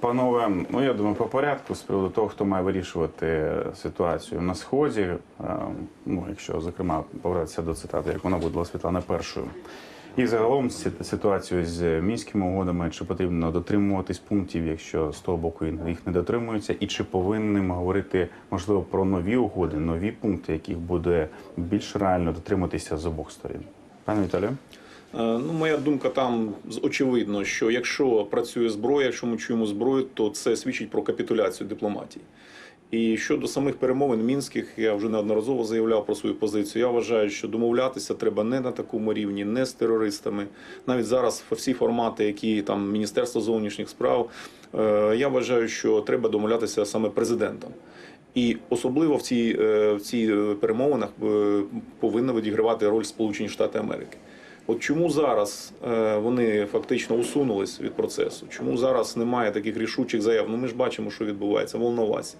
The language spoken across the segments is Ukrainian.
Панове, ну я думаю, по порядку з приводу того, хто має вирішувати ситуацію на сході. Е, Ну, якщо зокрема повертатися до цитати, як вона була Світлана першою. І загалом ситуацію з мінськими угодами, чи потрібно дотримуватись пунктів, якщо з того боку їх не дотримуються, і чи повинні ми говорити можливо про нові угоди, нові пункти, яких буде більш реально дотриматися з обох сторін. Пане Віталію? Е, Ну, моя думка там очевидно, що якщо працює зброя, якщо ми чуємо зброю, то це свідчить про капітуляцію дипломатії. І щодо самих перемовин мінських, я вже неодноразово заявляв про свою позицію. Я вважаю, що домовлятися треба не на такому рівні, не з терористами. Навіть зараз всі формати, які там Міністерство зовнішніх справ, е, я вважаю, що треба домовлятися саме президентом. І особливо в цій е, в цій перемовинах повинна відігравати роль Сполучені Штати Америки. От чому зараз е, вони фактично усунулись від процесу? Чому зараз немає таких рішучих заяв? Ну ми ж бачимо, що відбувається в Волновасі.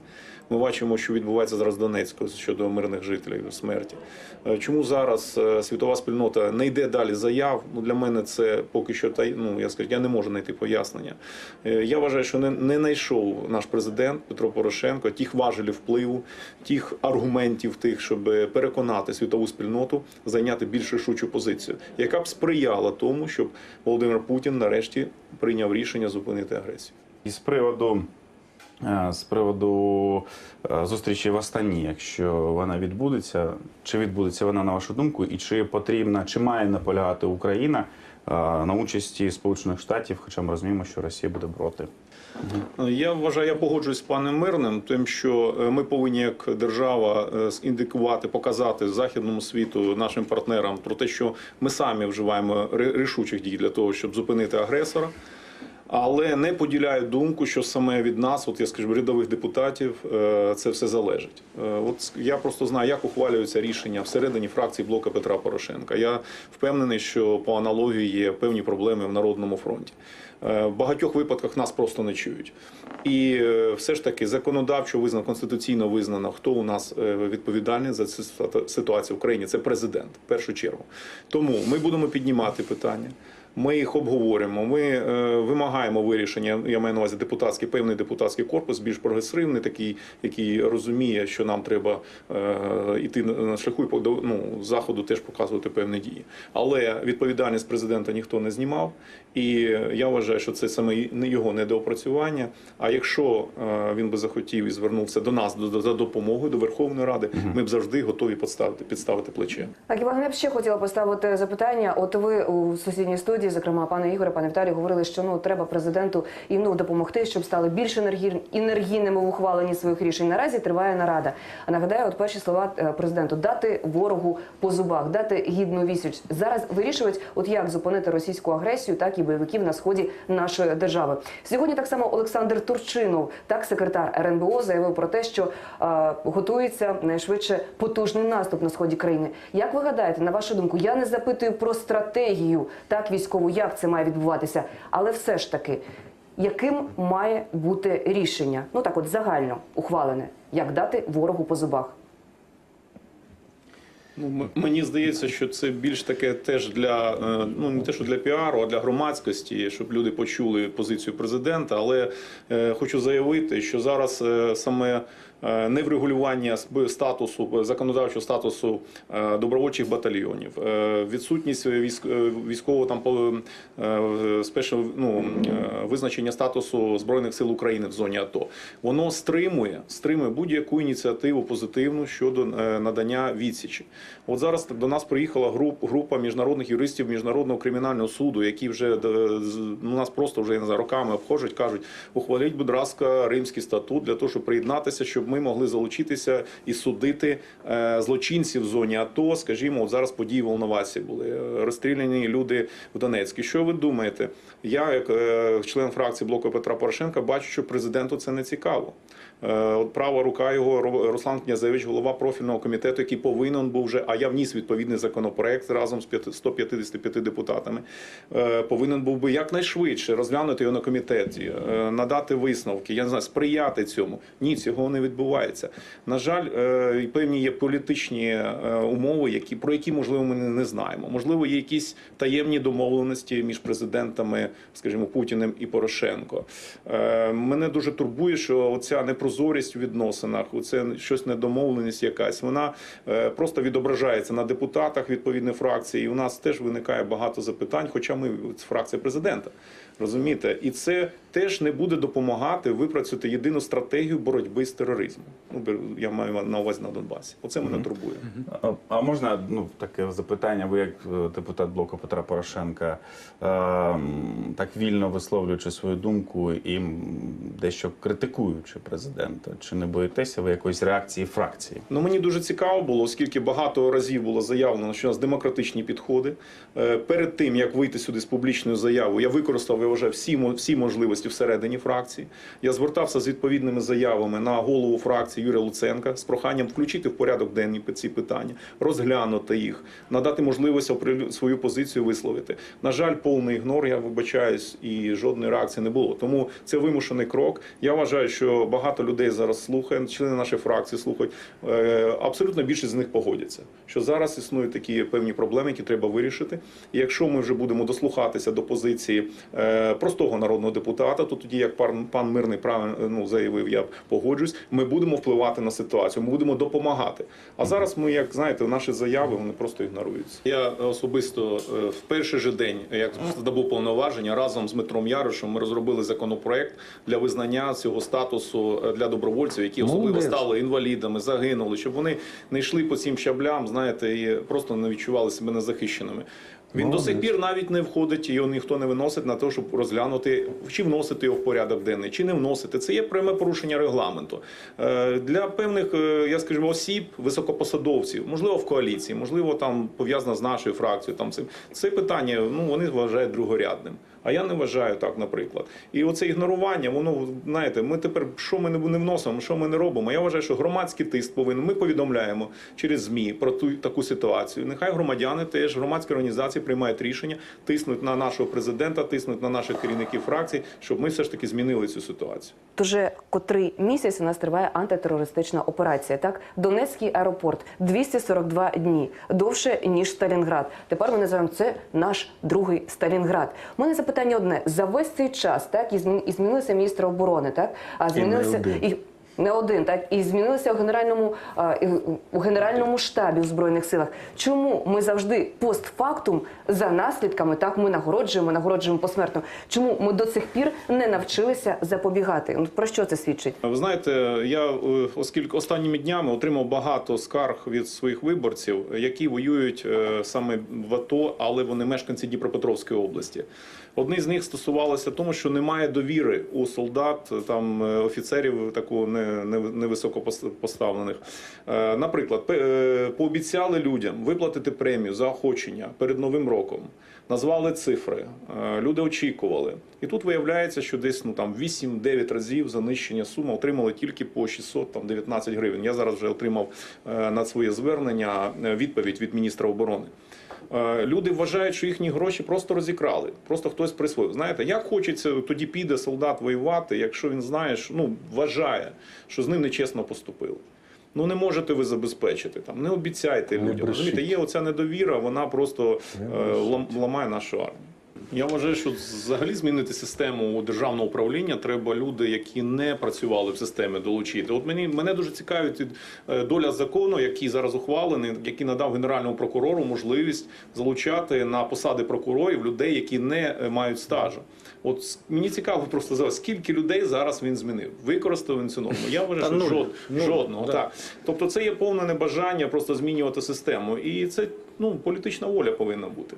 Ми бачимо, що відбувається зараз в Донецьку щодо мирних жителів смерті. Е, Чому зараз е, світова спільнота не йде далі заяв? Ну для мене це поки що та ну я скажу, я не можу знайти пояснення. Е, Я вважаю, що не, не знайшов наш президент Петро Порошенко тих важелів впливу, тих аргументів, тих, щоб переконати світову спільноту зайняти більш рішучу позицію, яка б сприяла тому, щоб Володимир Путін нарешті прийняв рішення зупинити агресію. І з приводу, з приводу е, зустрічі в Астані, якщо вона відбудеться, чи відбудеться вона на вашу думку, і чи потрібна, чи має наполягати Україна е, на участі Сполучених Штатів, хоча ми розуміємо, що Росія буде проти. Я вважаю, я погоджуюсь з паном Мирним, тим, що е, ми повинні як держава е, індикувати, показати західному світу нашим партнерам про те, що ми самі вживаємо рішучих дій для того, щоб зупинити агресора. Але не поділяю думку, що саме від нас, от я скажу, рядових депутатів, е, це все залежить. Е, От я просто знаю, як ухвалюються рішення всередині фракції блока Петра Порошенка. Я впевнений, що по аналогії є певні проблеми в народному фронті. Е, В багатьох випадках нас просто не чують. І все ж таки законодавчо визнано, конституційно визнано, хто у нас відповідальний за цю ситуацію в країні. Це президент в першу чергу. Тому ми будемо піднімати питання. Ми їх обговоримо. Ми е, вимагаємо вирішення. Я маю на увазі депутатський певний депутатський корпус, більш прогресивний, такий, який розуміє, що нам треба е, йти на на шляху і ну, заходу теж показувати певні дії. Але відповідальність президента ніхто не знімав, і я вважаю, що це саме не його недоопрацювання. А якщо е, він би захотів і звернувся до нас до, до- за допомогою до Верховної Ради, ми б завжди готові підставити підставити плече. Так, Іван, я б ще хотіла поставити запитання. От ви у сусідній студії, зокрема, пане Ігоре, пане Віталію, говорили, що ну треба президенту і ну допомогти, щоб стали більш енергійними в ухваленні своїх рішень. Наразі триває нарада. А нагадаю, от перші слова е, президенту дати ворогу по зубах, дати гідну відсіч. Зараз вирішують, от як зупинити російську агресію, так і бойовиків на сході нашої держави. Сьогодні так само Олександр Турчинов, так секретар РНБО, заявив про те, що е, готується найшвидше потужний наступ на сході країни. Як ви гадаєте, на вашу думку, я не запитую про стратегію, так військову, як це має відбуватися, але все ж таки, яким має бути рішення? Ну так, от загально ухвалене, як дати ворогу по зубах. Ну, мені здається, що це більш таке теж для е, ну не те, що для піару, а для громадськості, щоб люди почули позицію президента. Але е, хочу заявити, що зараз е, саме неврегулювання сп- статусу законодавчого статусу е, добровольчих батальйонів, е, відсутність військ, е, військового там е, спешл, ну, е, визначення статусу збройних сил України в зоні АТО, воно стримує стримує будь-яку ініціативу позитивну щодо е, надання відсічі. От зараз до нас приїхала груп, група міжнародних юристів міжнародного кримінального суду, які вже е, ну, нас просто вже я не знаю, роками обходять, кажуть, ухваліть, будь ласка, римський статут для того, щоб приєднатися, щоб ми могли залучитися і судити е, злочинців в зоні АТО. Скажімо, зараз події в Волновасі були е, розстріляні люди в Донецькій. Що ви думаєте? Я, як е, член фракції блоку Петра Порошенка, бачу, що президенту це не цікаво. От права рука його Руслан Князевич, голова профільного комітету, який повинен був вже, а я вніс відповідний законопроект разом з п'яти- 155 депутатами. Повинен був би якнайшвидше розглянути його на комітеті, надати висновки. Я не знаю, сприяти цьому. Ні, цього не відбувається. Відбувається. На жаль, е, певні є політичні е, умови, які про які можливо ми не знаємо. Можливо, є якісь таємні домовленості між президентами, скажімо, Путіним і Порошенко. Е, Мене дуже турбує, що оця непрозорість у відносинах, оце щось недомовленість якась, вона просто відображається на депутатах відповідної фракції. І у нас теж виникає багато запитань, хоча ми фракція президента. Розумієте, і це теж не буде допомагати випрацювати єдину стратегію боротьби з тероризмом. Ну я маю на увазі на Донбасі. Оце мене турбує. А- А можна ну таке запитання? Ви як е, депутат блоку Петра Порошенка, е, так вільно висловлюючи свою думку і дещо критикуючи президента, чи не боїтеся ви якоїсь реакції фракції? Ну мені дуже цікаво було, оскільки багато разів було заявлено, що у нас демократичні підходи. Е, Перед тим як вийти сюди з публічною заявою, я використав я вважаю, всі всі можливості всередині фракції. Я звертався з відповідними заявами на голову фракції Юрія Луценка з проханням включити в порядок денний ці питання, розглянути їх, надати можливість свою позицію висловити. На жаль, повний ігнор. Я вибачаюсь, і жодної реакції не було. Тому це вимушений крок. Я вважаю, що багато людей зараз слухає, члени нашої фракції слухають. Е, Абсолютно більшість з них погодяться, що зараз існують такі певні проблеми, які треба вирішити. І якщо ми вже будемо дослухатися до позиції е, простого народного депутата, то тоді, як пан, пан мирний правильно ну, заявив, я погоджуюсь, ми будемо впливати на ситуацію, ми будемо допомагати. А зараз ми, як знаєте, наші заяви вони просто ігноруються. Я особисто е, в перший же день, як здобув повноваження, разом з Дмитром Ярошем ми розробили законопроект для визнання цього статусу е, для добровольців, які особливо стали інвалідами, загинули, щоб вони не йшли по цим щаблям, знаєте, і просто не відчували себе незахищеними. Він до сих пір навіть не входить, його ніхто не виносить на те, щоб розглянути, чи вносити його в порядок денний, чи не вносити. Це є пряме порушення регламенту. Е, Для певних, е, я скажімо, осіб, високопосадовців, можливо, в коаліції, можливо, там пов'язано з нашою фракцією. Там це питання, ну вони вважають другорядним. А я не вважаю так, наприклад. І оце ігнорування, воно знаєте, ми тепер що ми не не вносимо, що ми не робимо. Я вважаю, що громадський тиск повинен. Ми повідомляємо через змі про ту таку ситуацію. Нехай громадяни теж громадські організації приймають рішення, тиснуть на нашого президента, тиснуть на наших керівників фракцій, щоб ми все ж таки змінили цю ситуацію. Уже котрий місяць у нас триває антитерористична операція. Так, Донецький аеропорт 242 дні довше ніж Сталінград. Тепер ми називаємо це наш другий Сталінград. У мене запитання одне: за весь цей час, так і змін і змінилися міністри оборони, так а змінилися один. і. Не один, так і змінилися у генеральному у генеральному штабі в збройних силах. Чому ми завжди постфактум за наслідками так ми нагороджуємо, нагороджуємо посмертно? Чому ми до цих пір не навчилися запобігати? Ну, Про що це свідчить? Ви знаєте, я е, оскільки останніми днями отримав багато скарг від своїх виборців, які воюють е, саме в АТО, але вони мешканці Дніпропетровської області. Одні з них стосувалося тому, що немає довіри у солдат, там е, офіцерів такого не, не, невисоко пос- поставлених. Е, Наприклад, е, пообіцяли людям виплатити премію заохочення перед новим роком. Назвали цифри, люди очікували. І тут виявляється, що десь ну там 8-9 разів занищення суми отримали тільки по 619 гривень. Я зараз вже отримав на своє звернення відповідь від міністра оборони. Люди вважають, що їхні гроші просто розікрали, просто хтось присвоїв. Знаєте, як хочеться тоді піде солдат воювати, якщо він знає, що ну вважає, що з ним нечесно поступили. Ну не можете ви забезпечити там, не обіцяйте Не людям. Розумієте, є оця недовіра, вона просто е, ламає нашу армію. Я вважаю, що взагалі змінити систему державного управління треба люди, які не працювали в системі, долучити. От мені мене дуже цікавить е, доля закону, який зараз ухвалений, який надав генеральному прокурору можливість залучати на посади прокурорів людей, які не е, мають стажу. От мені цікаво просто зараз, скільки людей зараз він змінив. Використав він цю норму. Я вважаю, що жод, жодного. да. Так. Тобто це є повне небажання просто змінювати систему. І це ну, політична воля повинна бути.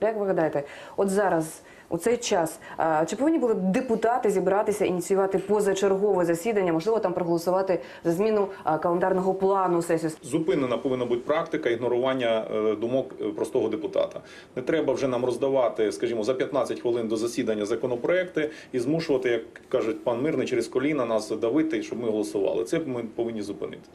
Як ви гадаєте, от зараз у цей час чи повинні були депутати зібратися ініціювати позачергове засідання, можливо, там проголосувати за зміну календарного плану сесії? Зупинена повинна бути практика ігнорування е, думок е, простого депутата. Не треба вже нам роздавати, скажімо, за 15 хвилин до засідання законопроекти і змушувати, як кажуть пан Мирний, через коліна нас давити, щоб ми голосували. Це ми повинні зупинити.